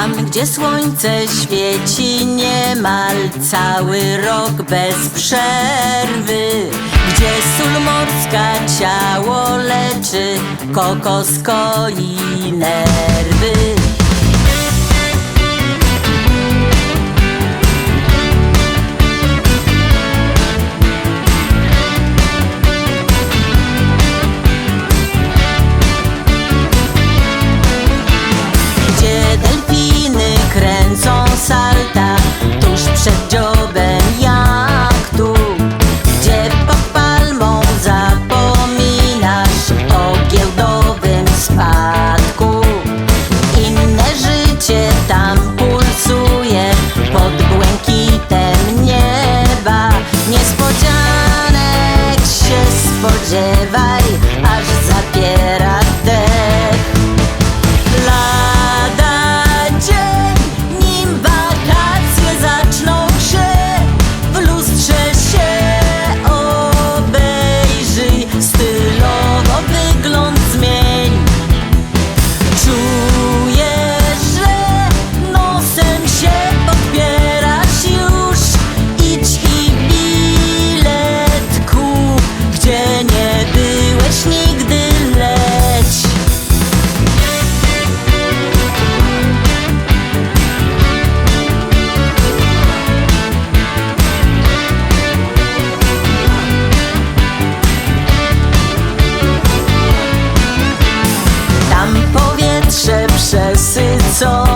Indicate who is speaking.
Speaker 1: Tam, gdzie słońce świeci niemal cały rok bez przerwy. Gdzie sól morska ciało leczy, kokos koi nerwy me soul.